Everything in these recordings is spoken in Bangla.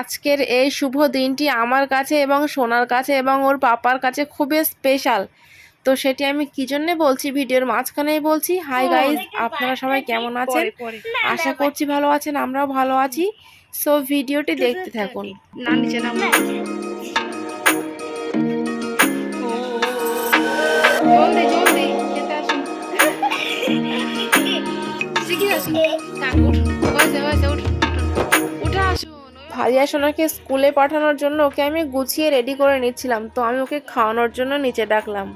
আজকের এই শুভ দিনটি আমার কাছে এবং সোনার কাছে এবং ওর পাপার কাছে খুবই স্পেশাল তো সেটি আমি কি জন্য বলছি? ভিডিওর মাঝখানেই বলছি। হাই গাইজ আপনারা সবাই কেমন আছেন? আশা করছি ভালো আছেন আমরাও ভালো আছি। সো ভিডিওটি দেখতে থাকুন। না নিচে ভারিয়া সোনাকে স্কুলে পাঠানোর জন্য ওকে আমি গুছিয়ে রেডি করে নিচ্ছিলাম। তো আমি ওকে খাওয়ানোর জন্য নিচে ডাকলাম।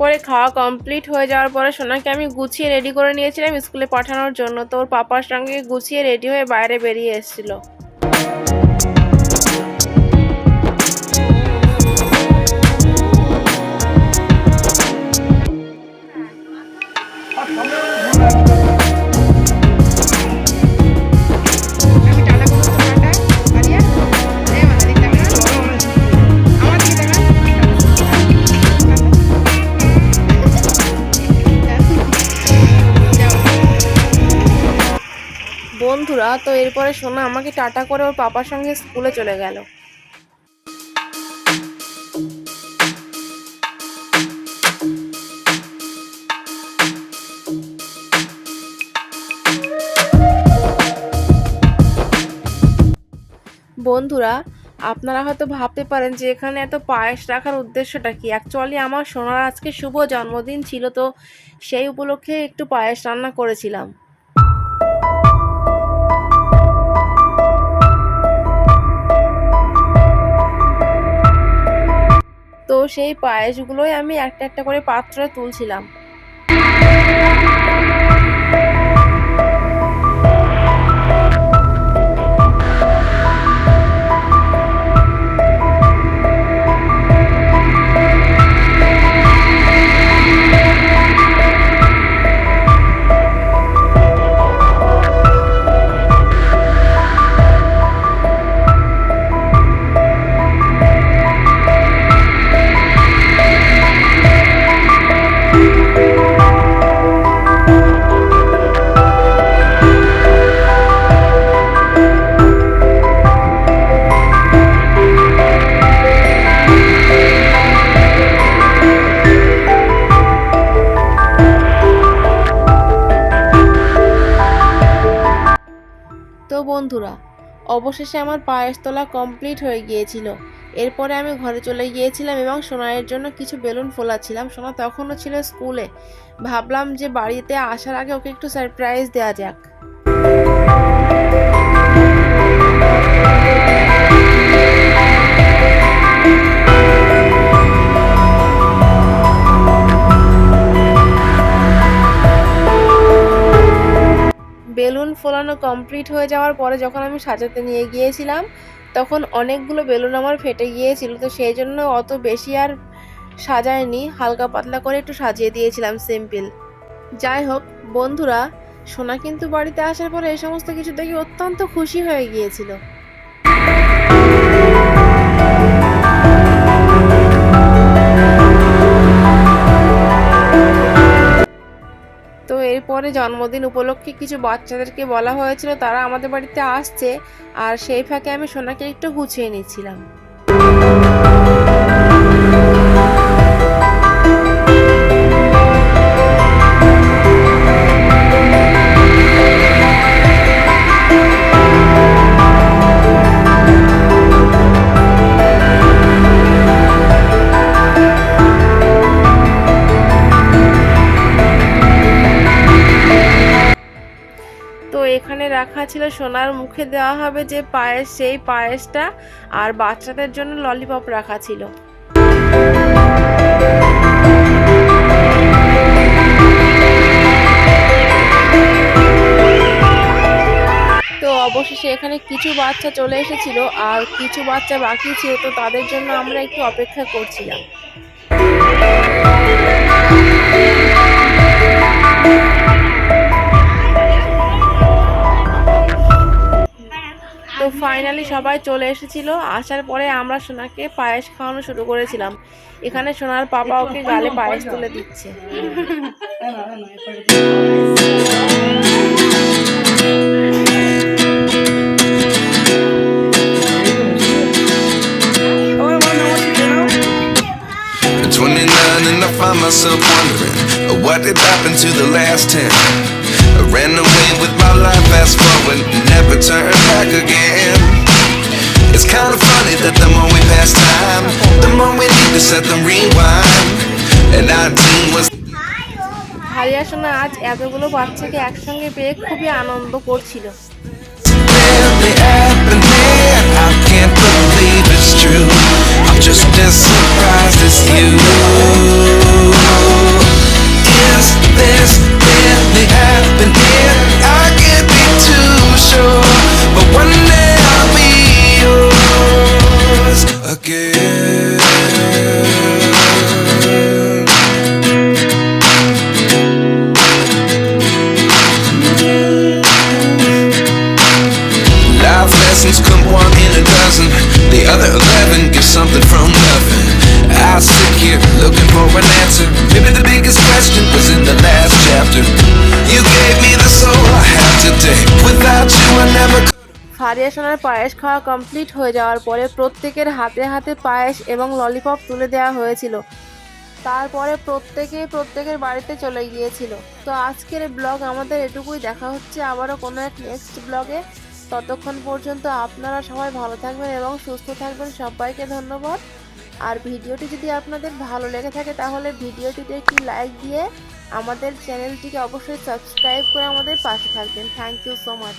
এরপরে খাওয়া কমপ্লিট হয়ে যাওয়ার পরে সোনাকে আমি গুছিয়ে রেডি করে নিয়েছিলাম স্কুলে পাঠানোর জন্য। তো ওর পাপার সঙ্গে গুছিয়ে রেডি হয়ে বাইরে বেরিয়ে এসেছিল। বন্ধুরা, তো এরপরে সোনা আমাকে টাটা করে ওর পাপার সঙ্গে স্কুলে চলে গেল। বন্ধুরা, আপনারা হয়তো ভাবতে পারেন যে এখানে এত পায়েস রাখার উদ্দেশ্যটা কি? অ্যাকচুয়ালি আমার সোনার আজকে শুভ জন্মদিন ছিল, তো সেই উপলক্ষে একটু পায়েস রান্না করেছিলাম। তো সেই পায়েসগুলোই আমি একটা একটা করে পাত্রে তুলছিলাম। বন্ধুরা, অবশেষে আমার পায়েস তোলা কমপ্লিট হয়ে গিয়েছিল। এরপরে আমি ঘরে চলে গিয়েছিলাম এবং সোনাইয়ের জন্য কিছু বেলুন ফোলাচ্ছিলাম। সোনা তখনও ছিল স্কুলে। ভাবলাম যে বাড়িতে আসার আগে ওকে একটু সারপ্রাইজ দেওয়া যাক। বেলুন ফোলানো কমপ্লিট হয়ে যাওয়ার পরে যখন আমি সাজাতে নিয়ে গিয়েছিলাম, তখন অনেকগুলো বেলুন আমার ফেটে গিয়েছিল। তো সেই জন্য অত বেশি আর সাজায়নি, হালকা পাতলা করে একটু সাজিয়ে দিয়েছিলাম, সিম্পল। যাই হোক, বন্ধুরা, সোনা কিন্তু বাড়িতে আসার পরে এই সমস্ত কিছু দেখে অত্যন্ত খুশি হয়ে গিয়েছিল। এরপরে জন্মদিন উপলক্ষে কিছু বাচ্চাদেরকে বলা হয়েছিল, তারা আমাদের বাড়িতে আসছে। আর সেই ফাঁকে আমি সোনাকে একটু গুছিয়ে নিচ্ছিলাম রাখা ছিল, সোনার মুখে দেওয়া হবে যে পায়েস সেই পায়েসটা আর বাচ্চাদের জন্য ললিপপ রাখা ছিল। অবশেষে এখানে কিছু বাচ্চা চলে এসেছিল আর কিছু বাচ্চা বাকি ছিল, তো তাদের জন্য আমরা একটু অপেক্ষা করছিলাম। ফাইনালি সবাই চলে এসেছিল। আসার পরে আমরা সোনাকে পায়েস খাওয়ানো শুরু করেছিলাম। এখানে সোনার পাপা ওকে গালে পায়েস তুলে দিচ্ছে। Myself wondering what did happen to the last 10 i ran away with fast forward never turn back again It's kind of funny that the more we pass time the more we need to set them rewind and 19 was হারিয়া সোনা আজ এতগুলো বাচ্চাকে একসঙ্গে পেয়ে খুবই আনন্দ করছিল really happened here I can't believe it's true I'm just as surprised as you other eleven get something from nothing. I sit here looking for an answer. Maybe the biggest question was in the last chapter. You gave me the soul I have today. Without you, I never could. Faria সোনার পায়েস খাওয়া কমপ্লিট হয়ে যাওয়ার পরে প্রত্যেকের হাতে হাতে পায়েস এবং ললিপপ তুলে দেওয়া হয়েছিল তারপরে প্রত্যেকে প্রত্যেকের বাড়িতে চলে গিয়েছিল তো আজকের ব্লগ আমাদের এটুকুই দেখা হচ্ছে আবারও কোনো এক নেক্সট ব্লগে ততক্ষণ পর্যন্ত আপনারা সবাই ভালো থাকবেন এবং সুস্থ থাকবেন। সবাইকে ধন্যবাদ। আর ভিডিওটি যদি আপনাদের ভালো লেগে থাকে, তাহলে ভিডিওটিতে একটি লাইক দিয়ে আমাদের চ্যানেলটিকে অবশ্যই সাবস্ক্রাইব করে আমাদের পাশে থাকবেন। Thank you so much.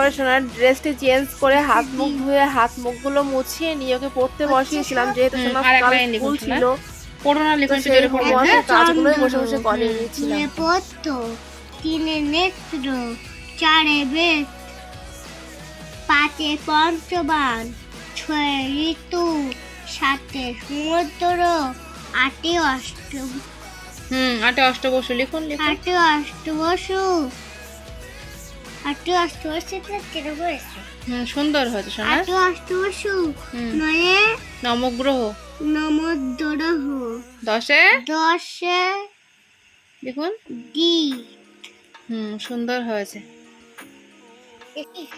এরপরে সোনার ড্রেসটি চেঞ্জ করে হাত মুখ ধুয়ে হাত মুখগুলো মুছিয়ে নিয়ে ওকে পড়তে বসিয়েছিলাম যেহেতু হুম, সোনার কাল স্কুল ছিল। পড়ো না তো লিখুন সেই জোরে কাজগুলোই বসে বসে করে নিয়েছিলাম। তিনে নেত্র চারে বেদ পাঁচে পঞ্চবান ছয়ে ঋতু সাতে সমুদ্র আটে অষ্টম হুম আটে অষ্ট বসু লিখুন লিখুন। আটে অষ্টবসু আটে হুম সুন্দর হয়েছে সোনা আটে নবগ্রহ দশে? দশে লিখুন। দি হুম সুন্দর হয়েছে।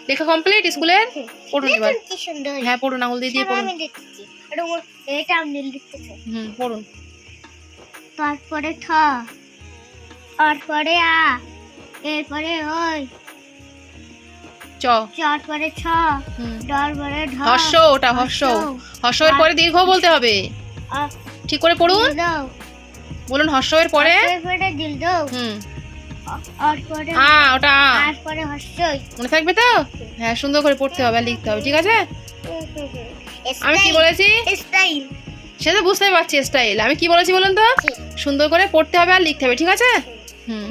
লেখা কমপ্লিট স্কুলের পড়ুন এবার। হ্যাঁ পড়ুন আঙুল দিয়ে দিয়ে পড়ুন। এটা আমি হুম পড়ুন। তারপরে ঠ তারপরে আ এরপরে ওই চ। তারপরে ছ হুম। তারপরে ঢ হর্ষ ওটা হর্ষ। হর্ষ। এর পরে দীর্ঘ বলতে হবে। ঠিক করে পড়ুন। বলুন হর্ষ এর পরে হুম। আ ওটা। মনে থাকবে তো? হ্যাঁ সুন্দর করে পড়তে হবে আর লিখতে হবে ঠিক আছে? আমি কি বলেছি? স্টাইল। সে তো বুঝতেই পারছি স্টাইল। আমি কি বলেছি বলুন তো? সুন্দর করে পড়তে হবে আর লিখতে হবে ঠিক আছে? হুম।